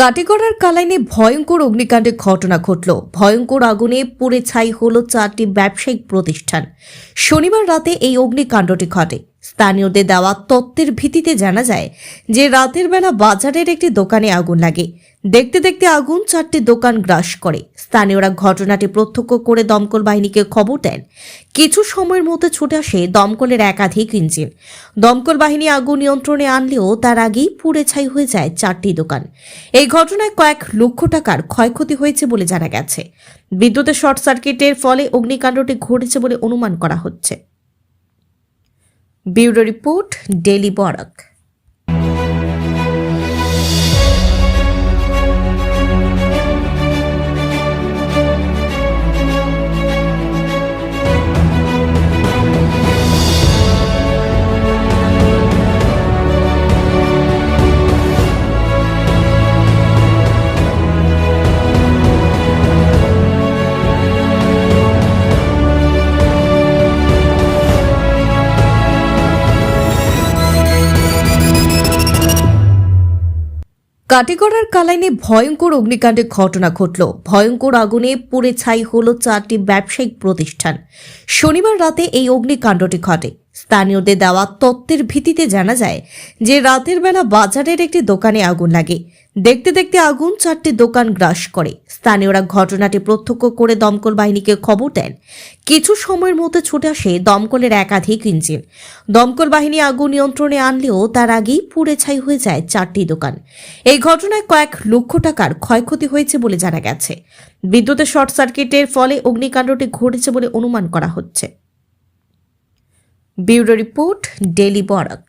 কাটিগড়ার কালাইনে ভয়ঙ্কর অগ্নিকাণ্ডের ঘটনা ঘটল। ভয়ঙ্কর আগুনে পুড়ে ছাই হল চারটি ব্যবসায়িক প্রতিষ্ঠান। শনিবার রাতে এই অগ্নিকাণ্ডটি ঘটে। স্থানীয়দের দেওয়া তত্ত্বের ভিত্তিতে জানা যায় যে রাতের বেলা বাজারের একটি দোকানে আগুন লাগে। দেখতে দেখতে আগুন চারটি দোকান গ্রাস করে। স্থানীয়রা ঘটনাটি প্রত্যক্ষ করে দমকল বাহিনীকে খবর দেন। কিছু সময়ের মধ্যে ছুটে আসে দমকলের একাধিক ইঞ্জিন। দমকল বাহিনী আগুন নিয়ন্ত্রণে আনলেও তার আগেই পুড়ে ছাই হয়ে যায় চারটি দোকান। এই ঘটনায় কয়েক লক্ষ টাকার ক্ষয়ক্ষতি হয়েছে বলে জানা গেছে। বিদ্যুতের শর্ট সার্কিটের ফলে অগ্নিকাণ্ডটি ঘটেছে বলে অনুমান করা হচ্ছে। Bureau report daily Barak. কাটিগড়ার কালাইনে ভয়ঙ্কর অগ্নিকাণ্ডের ঘটনা ঘটল। ভয়ঙ্কর আগুনে পুড়ে ছাই হল চারটি ব্যবসায়িক প্রতিষ্ঠান। শনিবার রাতে এই অগ্নিকাণ্ডটি ঘটে। স্থানীয়দের দেওয়া তত্ত্বের ভিত্তিতে জানা যায় যে, রাতের বেলা বাজারের একটি দোকানে আগুন লাগে। দেখতে দেখতে আগুন চারটি দোকান গ্রাস করে। স্থানীয়রা ঘটনাটি প্রত্যক্ষ করে দমকল বাহিনীকে খবর দেন। কিছু সময়ের মধ্যে ছুটে আসে দমকলের একাধিক ইঞ্জিন। দমকল বাহিনী আগুন নিয়ন্ত্রণে আনলেও তার আগেই পুড়ে ছাই হয়ে যায় চারটি দোকান। এই ঘটনায় কয়েক লক্ষ টাকার ক্ষয়ক্ষতি হয়েছে বলে জানা গেছে। বিদ্যুতের শর্ট সার্কিটের ফলে অগ্নিকাণ্ডটি ঘটেছে বলে অনুমান করা হচ্ছে। Bureau report daily Barak.